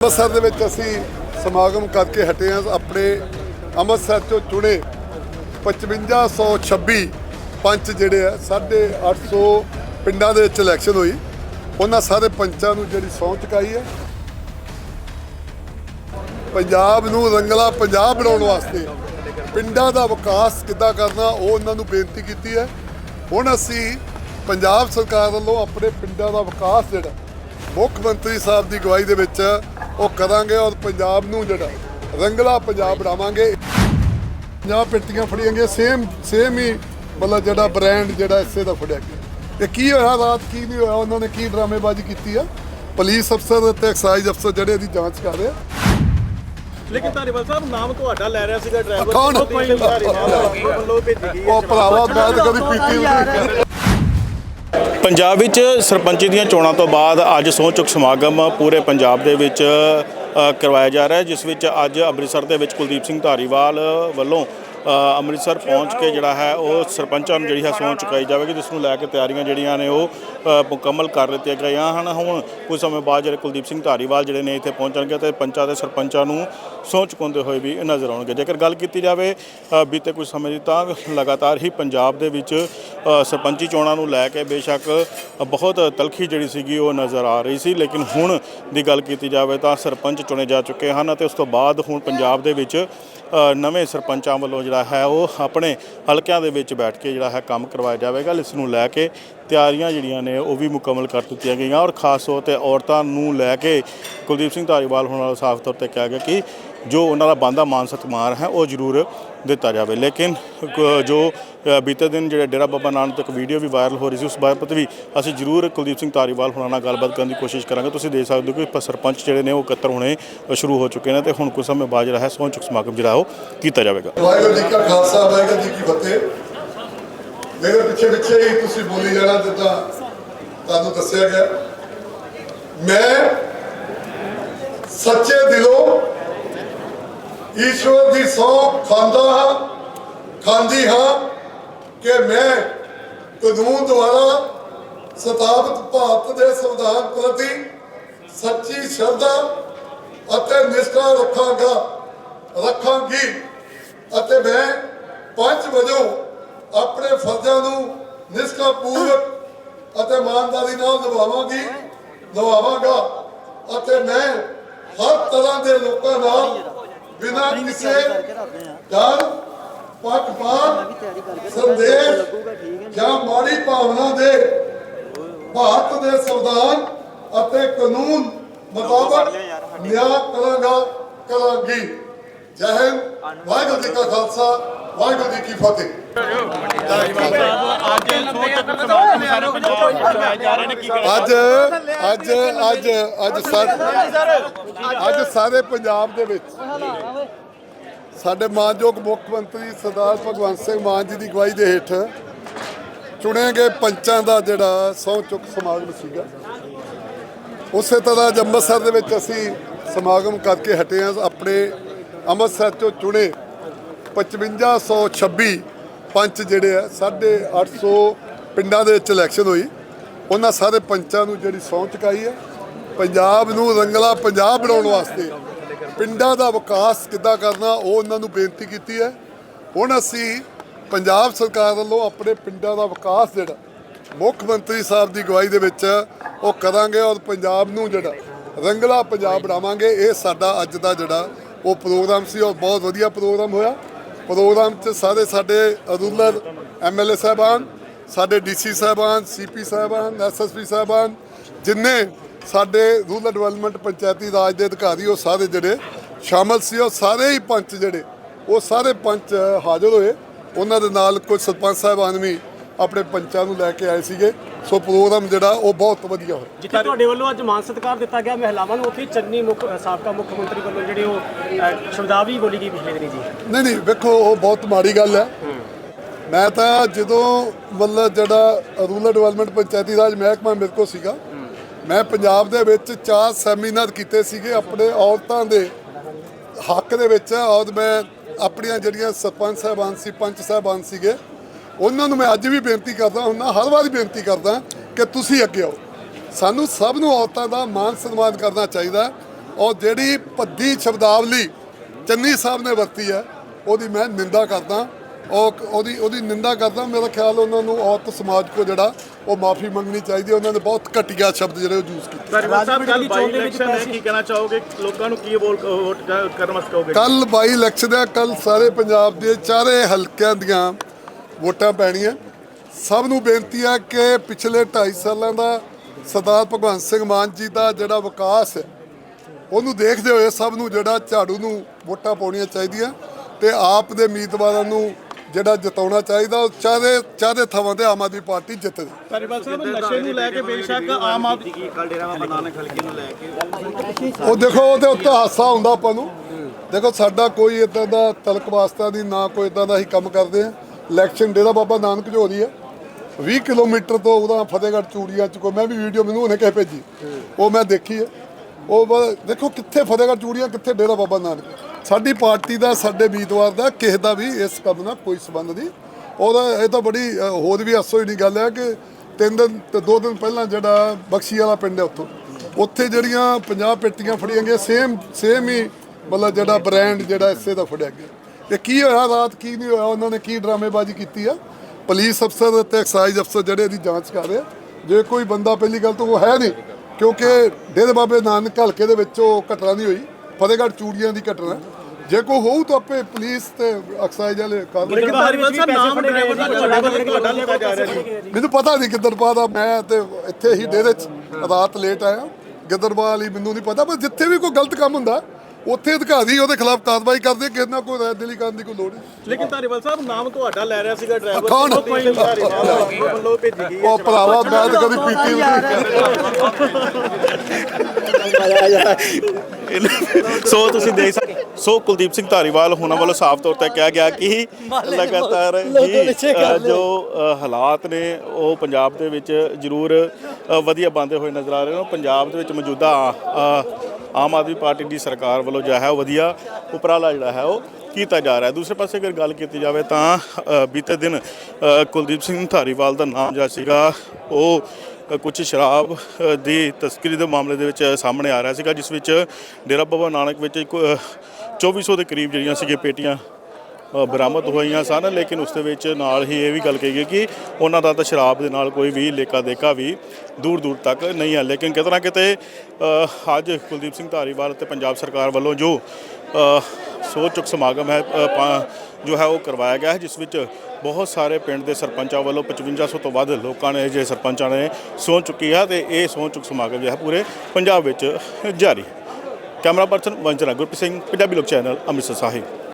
ਅੰਮ੍ਰਿਤਸਰ ਦੇ ਵਿੱਚ ਅਸੀਂ ਸਮਾਗਮ ਕਰਕੇ ਹਟੇ ਹਾਂ। ਆਪਣੇ ਅੰਮ੍ਰਿਤਸਰ ਤੋਂ ਚੁਣੇ 5526 ਪੰਚ ਜਿਹੜੇ ਆ 850 ਪਿੰਡਾਂ ਦੇ ਵਿੱਚ ਇਲੈਕਸ਼ਨ ਹੋਈ। ਉਹਨਾਂ ਸਾਰੇ ਪੰਚਾਂ ਨੂੰ ਜਿਹੜੀ ਸਹੁੰ ਚੁਕਾਈ ਹੈ। ਪੰਜਾਬ ਨੂੰ ਰੰਗਲਾ ਪੰਜਾਬ ਬਣਾਉਣ ਵਾਸਤੇ ਪਿੰਡਾਂ ਦਾ ਵਿਕਾਸ ਕਿੱਦਾਂ ਕਰਨਾ, ਉਹ ਉਹਨਾਂ ਨੂੰ ਬੇਨਤੀ ਕੀਤੀ ਹੈ। ਹੁਣ ਅਸੀਂ ਪੰਜਾਬ ਸਰਕਾਰ ਵੱਲੋਂ ਆਪਣੇ ਪਿੰਡਾਂ ਦਾ ਵਿਕਾਸ ਜਿਹੜਾ ਮੁੱਖ ਮੰਤਰੀ ਸਾਹਿਬ ਦੀ ਅਗਵਾਈ ਦੇ ਵਿੱਚ ਉਹ ਕਰਾਂਗੇ ਔਰ ਪੰਜਾਬ ਨੂੰ ਜਿਹੜਾ ਰੰਗਲਾ ਪੰਜਾਬ ਬਣਾਵਾਂਗੇ। ਪੰਜਾਬ ਪੇਟੀਆਂ ਫੜੀਆਂ ਗਈਆਂ ਸੇਮ ਸੇਮ ਹੀ ਮਤਲਬ ਜਿਹੜਾ ਬ੍ਰਾਂਡ ਜਿਹੜਾ ਇਸੇ ਦਾ ਫੜਿਆ ਗਿਆ। ਇਹ ਕੀ ਹੋਇਆ ਰਾਤ ਕੀ ਨਹੀਂ ਹੋਇਆ ਉਹਨਾਂ ਨੇ ਕੀ ਡਰਾਮੇਬਾਜ਼ੀ ਕੀਤੀ ਆ? ਪੁਲਿਸ ਅਫਸਰ ਤੇ ਐਕਸਾਈਜ਼ ਅਫਸਰ ਜਿਹੜੇ ਇਹਦੀ ਜਾਂਚ ਕਰ ਰਹੇ ਆ। ਲੇਕਿਨ ਧਾਰੀਵਾਲ ਸਾਹਿਬ ਨਾਮ ਤੁਹਾਡਾ ਲੈ ਰਿਹਾ ਸੀਗਾ ਡਰਾਈਵਰ ਕੌਣ? ਵੱਲੋਂ ਭੇਜੀ ਗਈ ਹੈ ਉਹ ਭਰਾਵਾ ਮੈਂ ਤਾਂ ਕਦੀ ਪੀਤੀ ਨਹੀਂ ਪੰਜਾਬ ਵਿੱਚ ਸਰਪੰਚੀ ਦੀਆਂ ਚੋਣਾਂ ਤੋਂ ਬਾਅਦ ਅੱਜ ਸਹੁੰ ਚੁੱਕ ਸਮਾਗਮ ਪੂਰੇ ਪੰਜਾਬ ਦੇ ਵਿੱਚ ਕਰਵਾਇਆ ਜਾ ਰਿਹਾ ਹੈ, ਜਿਸ ਵਿੱਚ ਅੱਜ ਅੰਮ੍ਰਿਤਸਰ ਦੇ ਵਿੱਚ ਕੁਲਦੀਪ ਸਿੰਘ ਧਾਰੀਵਾਲ ਵੱਲੋਂ ਅੰਮ੍ਰਿਤਸਰ ਪਹੁੰਚ ਕੇ ਜਿਹੜਾ ਹੈ ਉਹ ਸਰਪੰਚਾਂ ਨੂੰ ਜਿਹੜੀ ਹੈ ਸਹੁੰ ਚੁਕਾਈ ਜਾਵੇਗੀ, ਜਿਸ ਨੂੰ ਲੈ ਕੇ ਤਿਆਰੀਆਂ ਜਿਹੜੀਆਂ ਨੇ ਉਹ ਮੁਕੰਮਲ ਕਰ ਲਿੱਤੀਆਂ ਗਈਆਂ ਹਨ। ਹੁਣ ਕੁਝ ਸਮੇਂ ਬਾਅਦ ਜਿਹੜੇ ਕੁਲਦੀਪ ਸਿੰਘ ਧਾਰੀਵਾਲ ਜਿਹੜੇ ਨੇ ਇੱਥੇ ਪਹੁੰਚਣਗੇ ਤੇ ਪੰਚਾਂ ਦੇ ਸਰਪੰਚਾਂ ਨੂੰ ਸਹੁੰ ਚੁਕਾਉਂਦੇ ਹੋਏ ਵੀ ਨਜ਼ਰ ਆਉਣਗੇ। ਜੇਕਰ ਗੱਲ ਕੀਤੀ ਜਾਵੇ ਬੀਤੇ ਕੁਝ ਸਮੇਂ ਦੀ ਤਾਂ ਲਗਾਤਾਰ ਹੀ ਪੰਜਾਬ ਦੇ ਵਿੱਚ ਸਰਪੰਚੀ ਚੋਣਾਂ ਨੂੰ ਲੈ ਕੇ ਬੇਸ਼ੱਕ ਬਹੁਤ ਤਲਖੀ ਜਿਹੜੀ ਸੀਗੀ ਉਹ ਨਜ਼ਰ ਆ ਰਹੀ ਸੀ। ਲੇਕਿਨ ਹੁਣ ਦੀ ਗੱਲ ਕੀਤੀ ਜਾਵੇ ਤਾਂ ਸਰਪੰਚ ਚੁਣੇ ਜਾ ਚੁੱਕੇ ਹਨ ਅਤੇ ਉਸ ਤੋਂ ਬਾਅਦ ਹੁਣ ਪੰਜਾਬ ਦੇ ਵਿੱਚ ਨਵੇਂ ਸਰਪੰਚਾਂ ਵੱਲੋਂ ਜਿਹੜਾ ਹੈ ਉਹ ਆਪਣੇ ਹਲਕਿਆਂ ਦੇ ਵਿੱਚ ਬੈਠ ਕੇ ਜਿਹੜਾ ਹੈ ਕੰਮ ਕਰਵਾਇਆ ਜਾਵੇਗਾ। ਇਸ ਨੂੰ ਲੈ ਕੇ ਤਿਆਰੀਆਂ ਜਿਹੜੀਆਂ ਨੇ ਉਹ ਵੀ ਮੁਕੰਮਲ ਕਰ ਦਿੱਤੀਆਂ ਗਈਆਂ ਔਰ ਖਾਸ ਤੌਰ ਤੇ ਔਰਤਾਂ ਨੂੰ ਲੈ ਕੇ ਕੁਲਦੀਪ ਸਿੰਘ ਧਾਰੀਵਾਲ ਹੁਣ ਨਾਲ ਸਾਫ਼ ਤੌਰ ਤੇ ਕਿਹਾ ਗਿਆ ਕਿ ਜੋ ਉਹਨਾਂ ਦਾ ਬੰਦਾ ਮਾਨ ਸਤਿਕਾਰ ਹੈ, ਉਹ ਜ਼ਰੂਰ ਦਿੱਤਾ ਜਾਵੇ। ਲੇਕਿਨ ਕ- ਜੋ ਬੀਤੇ ਦਿਨ ਜਿਹੜੇ ਡੇਰਾ ਬਾਬਾ ਨਾਨਕ ਤੋਂ ਇੱਕ ਵੀਡੀਓ ਵੀ ਵਾਇਰਲ ਹੋ ਰਹੀ ਸੀ, ਉਸ ਬਾਬਤ ਵੀ ਅਸੀਂ ਜ਼ਰੂਰ ਕੁਲਦੀਪ ਸਿੰਘ ਧਾਰੀਵਾਲ ਹੁਣਾਂ ਨਾਲ ਗੱਲਬਾਤ ਕਰਨ ਦੀ ਕੋਸ਼ਿਸ਼ ਕਰਾਂਗੇ। ਤੁਸੀਂ ਦੇਖ ਸਕਦੇ ਹੋ ਕਿ ਪ- ਸਰਪੰਚ ਜਿਹੜੇ ਨੇ ਉਹ ਇਕੱਤਰ ਹੋਣੇ ਸ਼ੁਰੂ ਹੋ ਚੁੱਕੇ ਨੇ ਤੇ ਹੁਣ ਕੁਝ ਸਮੇਂ ਬਾਅਦ ਜਿਹੜਾ ਹੈ ਸਹੁੰ ਚੁੱਕ ਸਮਾਗਮ ਜਿਹੜਾ ਉਹ ਕੀਤਾ ਜਾਵੇਗਾ। ਵਾਹਿਗੁਰੂ ਜੀ ਕਾ ਖਾਲਸਾ, ਵਾਹਿਗੁਰੂ ਜੀ ਕੀ ਫਤਿਹ। ਮੇਰੇ ਪਿੱਛੇ ਪਿੱਛੇ ਹੀ ਤੁਸੀਂ ਬੋਲੀ ਜਾਣਾ ਜਿੱਦਾਂ ਤੁਹਾਨੂੰ ਦੱਸਿਆ ਗਿਆ। ਮੈਂ ਸੱਚੇ ਦਿਲੋਂ ਈਸ਼ਵਰ ਦੀ ਸਹੁੰ ਖਾਂਦਾ ਹਾਂ, ਖਾਂਦੀ ਹਾਂ ਕਿ ਮੈਂ ਕਾਨੂੰਨ ਦੁਆਰਾ ਸਥਾਪਿਤ ਭਾਰਤ ਦੇ ਸੰਵਿਧਾਨ ਪ੍ਰਤੀ ਸੱਚੀ ਸ਼ਰਧਾ ਅਤੇ ਨਿਸ਼ਠਾ ਰੱਖਾਂਗਾ ਰੱਖਾਂਗੀ। ਅਤੇ ਮੈਂ ਪੰਜ ਵਜੋਂ ਆਪਣੇ ਫਰਜ਼ਾਂ ਨੂੰ ਨਿਸ਼ਠਾ ਪੂਰਵਕ ਅਤੇ ਇਮਾਨਦਾਰੀ ਨਾਲ ਨਿਭਾਵਾਂਗੀ ਨਿਭਾਵਾਂਗਾ ਅਤੇ ਮੈਂ ਹਰ ਤਰ੍ਹਾਂ ਦੇ ਲੋਕਾਂ ਨਾਲ ਬਿਨਾਂ ਕਿਸੇ ਡਰ ਪੱਖਪਾਤ ਸੰਦੇਸ਼ ਜਾਂ ਮਾੜੀ ਭਾਵਨਾ ਦੇ ਭਾਰਤ ਦੇ ਸੰਵਿਧਾਨ ਅਤੇ ਕਾਨੂੰਨ ਮੁਤਾਬਕ ਨਿਆਂ ਕਰਾਂਗਾ ਕਰਾਂਗੀ। ਜੈ ਹਿੰਦ। ਵਾਹਿਗੁਰੂ ਜੀ ਕਾ ਖਾਲਸਾ ਵਾਹਿਗੁਰੂ ਜੀ ਕੀ ਫਤਿਹ। ਅੱਜ ਅੱਜ ਅੱਜ ਅੱਜ ਸਾਰੇ ਅੱਜ ਸਾਰੇ ਪੰਜਾਬ ਦੇ ਵਿੱਚ ਸਾਡੇ ਮਾਨਯੋਗ ਮੁੱਖ ਮੰਤਰੀ ਸਰਦਾਰ ਭਗਵੰਤ ਸਿੰਘ ਮਾਨ ਜੀ ਦੀ ਅਗਵਾਈ ਦੇ ਹੇਠ ਚੁਣੇ ਗਏ ਪੰਚਾਂ ਦਾ ਜਿਹੜਾ ਸਹੁੰ ਚੁੱਕ ਸਮਾਗਮ ਸੀਗਾ। ਉਸੇ ਤਰ੍ਹਾਂ ਅੱਜ ਅੰਮ੍ਰਿਤਸਰ ਦੇ ਵਿੱਚ ਅਸੀਂ ਸਮਾਗਮ ਕਰਕੇ ਹਟੇ ਹਾਂ। ਆਪਣੇ ਅੰਮ੍ਰਿਤਸਰ ਤੋਂ ਚੁਣੇ 5526 ਪੰਚ ਜਿਹੜੇ ਆ 850 ਪਿੰਡਾਂ ਦੇ ਵਿੱਚ ਇਲੈਕਸ਼ਨ ਹੋਈ। ਉਹਨਾਂ ਸਾਰੇ ਪੰਚਾਂ ਨੂੰ ਜਿਹੜੀ ਸਹੁੰ ਚੁਕਾਈ ਹੈ ਪੰਜਾਬ ਨੂੰ ਰੰਗਲਾ ਪੰਜਾਬ ਬਣਾਉਣ ਵਾਸਤੇ ਪਿੰਡਾਂ ਦਾ ਵਿਕਾਸ ਕਿੱਦਾਂ ਕਰਨਾ, ਉਹ ਉਹਨਾਂ ਨੂੰ ਬੇਨਤੀ ਕੀਤੀ ਹੈ। ਹੁਣ ਅਸੀਂ ਪੰਜਾਬ ਸਰਕਾਰ ਵੱਲੋਂ ਆਪਣੇ ਪਿੰਡਾਂ ਦਾ ਵਿਕਾਸ ਜਿਹੜਾ ਮੁੱਖ ਮੰਤਰੀ ਸਾਹਿਬ ਦੀ ਅਗਵਾਈ ਦੇ ਵਿੱਚ ਉਹ ਕਰਾਂਗੇ ਔਰ ਪੰਜਾਬ ਨੂੰ ਜਿਹੜਾ ਰੰਗਲਾ ਪੰਜਾਬ ਬਣਾਵਾਂਗੇ। ਇਹ ਸਾਡਾ ਅੱਜ ਦਾ ਜਿਹੜਾ ਉਹ ਪ੍ਰੋਗਰਾਮ ਸੀ, ਉਹ ਬਹੁਤ ਵਧੀਆ ਪ੍ਰੋਗਰਾਮ ਹੋਇਆ। ਪ੍ਰੋਗਰਾਮ 'ਚ ਸਾਰੇ ਸਾਡੇ ਰੂਰਲ ਐਮਐਲਏ ਸਾਹਿਬਾਨ, ਸਾਡੇ ਡੀਸੀ ਸਾਹਿਬਾਨ ਸੀਪੀ ਸਾਹਿਬਾਨ ਐਸਐਸਪੀ ਸਾਹਿਬਾਨ, ਜਿੰਨੇ ਸਾਡੇ ਰੂਰਲ ਡਿਵੈਲਪਮੈਂਟ ਪੰਚਾਇਤੀ ਰਾਜ ਦੇ ਅਧਿਕਾਰੀ, ਉਹ ਸਾਰੇ ਜਿਹੜੇ ਸ਼ਾਮਲ ਸੀ, ਉਹ ਸਾਰੇ ਹੀ ਪੰਚ ਜਿਹੜੇ, ਉਹ ਸਾਰੇ ਪੰਚ ਹਾਜ਼ਰ ਹੋਏ। ਉਹਨਾਂ ਦੇ ਨਾਲ ਕੁਝ ਸਰਪੰਚ ਸਾਹਿਬਾਨ ਵੀ ਆਪਣੇ ਪੰਚਾਂ ਨੂੰ ਲੈ ਕੇ ਆਏ ਸੀਗੇ। ਸੋ ਪ੍ਰੋਗਰਾਮ ਜਿਹੜਾ ਉਹ ਬਹੁਤ ਵਧੀਆ ਹੋਇਆ। ਜਿੱਥੇ ਤੁਹਾਡੇ ਵੱਲੋਂ ਅੱਜ ਮਾਨ ਸਤਿਕਾਰ ਦਿੱਤਾ ਗਿਆ ਮਹਿਲਾਵਾਂ ਨੂੰ ਉੱਥੇ ਚੰਨੀ ਮੁੱਖ ਸਾਬਕਾ ਮੁੱਖ ਮੰਤਰੀ ਵੱਲੋਂ ਜਿਹੜੇ ਉਹ ਸ਼ਬਦਾਵਲੀ ਬੋਲੀ ਗਈ ਪਿਛਲੇ ਦਿਨੀ ਜੀ। ਨਹੀਂ ਨਹੀਂ ਵੇਖੋ ਉਹ ਬਹੁਤ ਮਾੜੀ ਗੱਲ ਹੈ। ਮੈਂ ਤਾਂ ਜਦੋਂ ਮਤਲਬ ਜਿਹੜਾ ਰੂਰਲ ਡਿਵੈਲਪਮੈਂਟ ਪੰਚਾਇਤੀ ਰਾਜ ਮਹਿਕਮਾ ਮੇਰੇ ਕੋਲ ਸੀਗਾ ਮੈਂ ਪੰਜਾਬ ਦੇ ਵਿੱਚ ਚਾਰ ਸੈਮੀਨਾਰ ਕੀਤੇ ਸੀਗੇ ਆਪਣੇ ਔਰਤਾਂ ਦੇ ਹੱਕ ਦੇ ਵਿੱਚ। ਔਰ ਮੈਂ ਆਪਣੀਆਂ ਜਿਹੜੀਆਂ ਸਰਪੰਚ ਸਾਹਿਬਾਨ ਸੀ ਪੰਚ ਸਾਹਿਬਾਨ ਸੀਗੇ ਉਹਨਾਂ ਨੂੰ ਮੈਂ ਅੱਜ ਵੀ ਬੇਨਤੀ ਕਰਦਾ ਹੁੰਦਾ ਹਰ ਵਾਰੀ ਬੇਨਤੀ ਕਰਦਾ ਕਿ ਤੁਸੀਂ ਅੱਗੇ ਆਓ। ਸਾਨੂੰ ਸਭ ਨੂੰ ਔਰਤਾਂ ਦਾ ਮਾਨ ਸਨਮਾਨ ਕਰਨਾ ਚਾਹੀਦਾ ਔਰ ਜਿਹੜੀ ਭੱਦੀ ਸ਼ਬਦਾਵਲੀ ਚੰਨੀ ਸਾਹਿਬ ਨੇ ਵਰਤੀ ਹੈ ਉਹਦੀ ਮੈਂ ਨਿੰਦਾ ਕਰਦਾ ਉਹ ਉਹਦੀ ਉਹਦੀ ਨਿੰਦਾ ਕਰਦਾ। ਮੇਰਾ ਖਿਆਲ ਉਹਨਾਂ ਨੂੰ ਔਰਤ ਸਮਾਜ ਕੋ ਜਿਹੜਾ ਉਹ ਮਾਫੀ ਮੰਗਣੀ ਚਾਹੀਦੀ ਹੈ। ਉਹਨਾਂ ਨੇ ਬਹੁਤ ਘਟੀਆ ਸ਼ਬਦ ਜਿਹੜੇ ਉਹ ਯੂਜ਼ ਕੀਤੇ। ਧਾਰੀਵਾਲ ਸਾਹਿਬ ਰਾਜਾ ਕੱਲ ਬਾਈ ਇਲੈਕਸ਼ਨ ਹੈ ਕੀ ਕਹਿਣਾ ਚਾਹੋਗੇ? ਲੋਕਾਂ ਨੂੰ ਕੀ ਵੋਟ ਵੋਟ ਕਰਨ ਵਾਸਤੇ ਕਹੋਗੇ? ਕੱਲ ਬਾਈ ਇਲੈਕਸ਼ਨ ਹੈ ਕੱਲ ਸਾਰੇ ਪੰਜਾਬ ਦੇ ਚਾਰੇ ਹਲਕਿਆਂ ਦੀਆਂ ਵੋਟਾਂ ਪੈਣੀਆਂ। ਸਭ ਨੂੰ ਬੇਨਤੀ ਹੈ ਕਿ ਪਿਛਲੇ 2.5 ਸਾਲਾਂ ਦਾ ਸਰਦਾਰ ਭਗਵੰਤ ਸਿੰਘ ਮਾਨ ਜੀ ਦਾ ਜਿਹੜਾ ਵਿਕਾਸ ਹੈ ਉਹਨੂੰ ਦੇਖਦੇ ਹੋਏ ਸਭ ਨੂੰ ਜਿਹੜਾ ਝਾੜੂ ਨੂੰ ਵੋਟਾਂ ਪਾਉਣੀਆਂ ਚਾਹੀਦੀਆਂ ਤੇ ਆਪ ਦੇ ਉਮੀਦਵਾਰਾਂ ਨੂੰ ਜਿਹੜਾ ਜਿਤਾਉਣਾ ਚਾਹੀਦਾ ਉਹ ਚਾਰੇ ਚਾਰੇ ਥਾਵਾਂ ਤੇ ਆਮ ਆਦਮੀ ਪਾਰਟੀ ਜਿੱਤ ਧਾਰੀਵਾਲ ਸਾਹਿਬ ਨਸ਼ੇ ਨੂੰ ਲੈ ਕੇ ਬੇਸ਼ੱਕ ਆਮ ਆਦਮੀ ਉਹ ਦੇਖੋ ਉਹਦੇ ਉੱਤੇ ਹਾਸਾ ਹੁੰਦਾ ਆਪਾਂ ਨੂੰ। ਦੇਖੋ ਸਾਡਾ ਕੋਈ ਇਦਾਂ ਦਾ ਤਲਕ ਵਾਸਤਾ ਨਹੀਂ ਨਾ ਕੋਈ ਇਦਾਂ ਦਾ ਹੀ ਕੰਮ ਕਰਦੇ ਆ ਇਲੈਕਸ਼ਨ ਡੇਰਾ ਬਾਬਾ ਨਾਨਕ ਝੋਰੀ ਹੈ 20 ਕਿਲੋਮੀਟਰ ਤੋਂ ਉਹਦਾ ਫਤਿਹਗੜ੍ਹ ਚੂੜੀਆਂ ਚ ਕੋਈ ਮੈਂ ਵੀ ਵੀਡੀਓ ਮੈਨੂੰ ਉਹਨੇ ਕਹਿ ਭੇਜੀ। ਉਹ ਮੈਂ ਦੇਖੀ ਹੈ। ਉਹ ਦੇਖੋ ਕਿੱਥੇ ਫਤਿਹਗੜ੍ਹ ਚੂੜੀਆਂ ਕਿੱਥੇ ਡੇਰਾ ਬਾਬਾ ਨਾਨਕ। ਸਾਡੀ ਪਾਰਟੀ ਦਾ ਸਾਡੇ ਉਮੀਦਵਾਰ ਦਾ ਕਿਸੇ ਦਾ ਵੀ ਇਸ ਕੰਮ ਨਾਲ ਕੋਈ ਸਬੰਧ ਨਹੀਂ। ਉਹਦਾ ਇਹ ਤਾਂ ਬੜੀ ਅ, ਹੋਰ ਵੀ ਹਾਸੋ ਹੀ ਨਹੀਂ ਗੱਲ ਹੈ ਕਿ ਤਿੰਨ ਦਿਨ ਤੇ ਦੋ ਦਿਨ ਪਹਿਲਾਂ ਜਿਹੜਾ ਬਖਸ਼ੀ ਵਾਲਾ ਪਿੰਡ ਹੈ ਉੱਥੋਂ। ਉੱਥੇ ਜਿਹੜੀਆਂ 50 ਪੇਟੀਆਂ ਫੜੀਆਂ ਗਈਆਂ ਸੇਮ ਸੇਮ ਹੀ ਮਤਲਬ ਜਿਹੜਾ ਬ੍ਰਾਂਡ ਜਿਹੜਾ ਇਸੇ ਦਾ ਫੜਿਆ ਗਿਆ। ਇਹ ਕੀ ਹੋਇਆ ਰਾਤ ਕੀ ਨਹੀਂ ਹੋਇਆ? ਉਹਨਾਂ ਨੇ ਕੀ ਡਰਾਮੇਬਾਜ਼ੀ ਕੀਤੀ ਆ? ਪੁਲਿਸ ਅਫਸਰ ਤੇ ਐਕਸਾਈਜ਼ ਅਫਸਰ ਜਿਹੜੇ ਇਹਦੀ ਜਾਂਚ ਕਰ ਰਹੇ। ਜੇ ਕੋਈ ਬੰਦਾ ਪਹਿਲੀ ਗੱਲ ਤਾਂ ਉਹ ਹੈ ਨਹੀਂ ਕਿਉਂਕਿ ਡੇਰੇ ਬਾਬੇ ਨਾਨਕ ਹਲਕੇ ਦੇ ਵਿੱਚ ਉਹ ਘਟਨਾ ਨਹੀਂ ਹੋਈ। ਫਤਿਹਗੜ੍ਹ ਚੂੜੀਆਂ ਦੀ ਘਟਨਾ। ਹੈ। ਜੇ ਕੋਈ ਹੋਊ ਤਾਂ ਆਪੇ ਪੁਲਿਸ ਤੇ ਐਕਸਾਈਜ਼ ਵਾਲੇ ਦੇ ਵੀ ਪੈਸੇ ਫੜੇ ਗਏ ਨਾਮ driver ਦਾ ਤੁਹਾਡਾ ਲਿਖਾ ਜਾ ਰਿਹਾ ਜੀ। ਮੈਨੂੰ ਪਤਾ ਨਹੀਂ ਬਾਅਦ ਆ। ਮੈਂ ਤੇ ਇੱਥੇ ਹੀ ਡੇਰੇ 'ਚ ਰਾਤ ਲੇਟ ਆਇਆ। ਗਿੱਦੜਬਾਹ ਵਾਲੀ ਮੈਨੂੰ ਨਹੀਂ ਪਤਾ ਪਰ ਜਿੱਥੇ ਵੀ ਕੋਈ ਗਲਤ ਕੰਮ ਹੁੰਦਾ ਉੱਥੇ ਅਧਿਕਾਰੀ ਉਹਦੇ ਖਿਲਾਫ ਕਾਰਵਾਈ ਕਰਦੇ ਕਿਸੇ ਨਾਲ ਕੋਈ ਰਾਇ ਦਿਲੀ ਕਰਨ ਦੀ ਕੋਈ ਲੋੜ ਨਹੀਂ। ਲੇਕਿਨ ਧਾਰੀਵਾਲ ਸਾਹਿਬ ਨਾਮ ਤੁਹਾਡਾ ਲੈ ਰਿਹਾ ਸੀਗਾ ਡਰਾਈਵਰ ਕੌਣ? ਧਾਰੀਵਾਲ ਵੱਲੋਂ ਭੇਜੀ ਗਈ ਉਹ ਭਰਾਵਾ ਮੈਂ ਤਾਂ ਕਦੀ ਪੀਤੀ ਵੀ ਨਹੀਂ। ਸੋ ਤੁਸੀਂ ਦੇਖ ਸਕਦੇ ਸੋ ਕੁਲਦੀਪ ਸਿੰਘ ਧਾਰੀਵਾਲ ਹੁਣਾਂ ਵੱਲੋਂ ਸਾਫ਼ ਤੌਰ ਤੇ ਕਿਹਾ ਗਿਆ ਕਿ ਲਗਾਤਾਰ ਹੀ ਅ, ਜੋ ਅ, ਹਾਲਾਤ ਨੇ ਉਹ ਪੰਜਾਬ ਦੇ ਵਿੱਚ ਜ਼ਰੂਰ ਅ, ਵਧੀਆ ਬਣਦੇ ਹੋਏ ਨਜ਼ਰ ਆ ਰਹੇ ਨੇ। ਪੰਜਾਬ ਦੇ ਵਿੱਚ ਮੌਜੂਦਾ ਅ, ਆਮ ਆਦਮੀ ਪਾਰਟੀ ਦੀ ਸਰਕਾਰ ਵੱਲੋਂ ਜਿਹੜਾ ਹੈ ਉਹ ਵਧੀਆ ਉਪਰਾਲਾ ਜਿਹੜਾ ਹੈ ਉਹ ਕੀਤਾ ਜਾ ਰਿਹਾ ਹੈ। ਦੂਸਰੇ ਪਾਸੇ ਅਗਰ ਗੱਲ ਕੀਤੀ ਜਾਵੇ ਤਾਂ ਬੀਤੇ ਦਿਨ ਕੁਲਦੀਪ ਸਿੰਘ ਧਾਰੀਵਾਲ ਦਾ ਨਾਮ ਜਿਹੜਾ ਸੀਗਾ ਉਹ ਕੁਝ ਸ਼ਰਾਬ ਦੀ ਤਸਕਰੀ ਦੇ ਮਾਮਲੇ ਦੇ ਵਿੱਚ ਸਾਹਮਣੇ ਆ ਰਿਹਾ ਸੀਗਾ ਜਿਸ ਵਿੱਚ ਡੇਰਾ ਬਾਬਾ ਨਾਨਕ ਵਿੱਚ ਇੱਕ, ਅ, 2400 ਦੇ ਕਰੀਬ ਜਿਹੜੀਆਂ ਸੀਗੀਆਂ ਪੇਟੀਆਂ ਬਰਾਮਦ ਹੋਈਆਂ ਸਨ ਲੇਕਿਨ ਉਸ ਦੇ ਵਿੱਚ ਨਾਲ ਹੀ ਇਹ ਵੀ ਗੱਲ ਕਹੀ ਗਈ ਕਿ ਉਹਨਾਂ ਦਾ ਤਾਂ ਸ਼ਰਾਬ ਦੇ ਨਾਲ ਕੋਈ ਵੀ ਲੇਕਾ ਦੇਕਾ ਵੀ ਦੂਰ ਦੂਰ ਤੱਕ ਨਹੀਂ ਹੈ। ਲੇਕਿਨ ਕਿਤੇ ਨਾ ਕਿਤੇ ਅੱਜ ਕੁਲਦੀਪ ਸਿੰਘ ਧਾਰੀਵਾਲ ਅਤੇ ਪੰਜਾਬ ਸਰਕਾਰ ਵੱਲੋਂ ਜੋ ਅ, ਚੁੱਕ ਸਮਾਗਮ ਹੈ ਜੋ ਹੈ ਉਹ ਕਰਵਾਇਆ ਗਿਆ ਹੈ ਜਿਸ ਵਿੱਚ ਬਹੁਤ ਸਾਰੇ ਪਿੰਡ ਦੇ ਸਰਪੰਚਾਂ ਵੱਲੋਂ 5500 ਤੋਂ ਵੱਧ ਲੋਕਾਂ ਨੇ ਜੇ ਸਰਪੰਚਾਂ ਨੇ ਸਹੁੰ ਚੁੱਕੀ ਹੈ ਤੇ ਇਹ ਸਹੁੰ ਚੁੱਕ ਸਮਾਗਮ ਜੋ ਹੈ ਪੂਰੇ ਪੰਜਾਬ ਵਿੱਚ ਜਾਰੀ ਕੈਮਰਾ ਪਰਸਨ ਵੰਜਨਾ ਗੁਰਪ੍ਰੀਤ ਸਿੰਘ ਪੰਜਾਬੀ ਲੋਕ ਚੈਨਲ ਅੰਮ੍ਰਿਤਸਰ ਸਾਹਿਬ।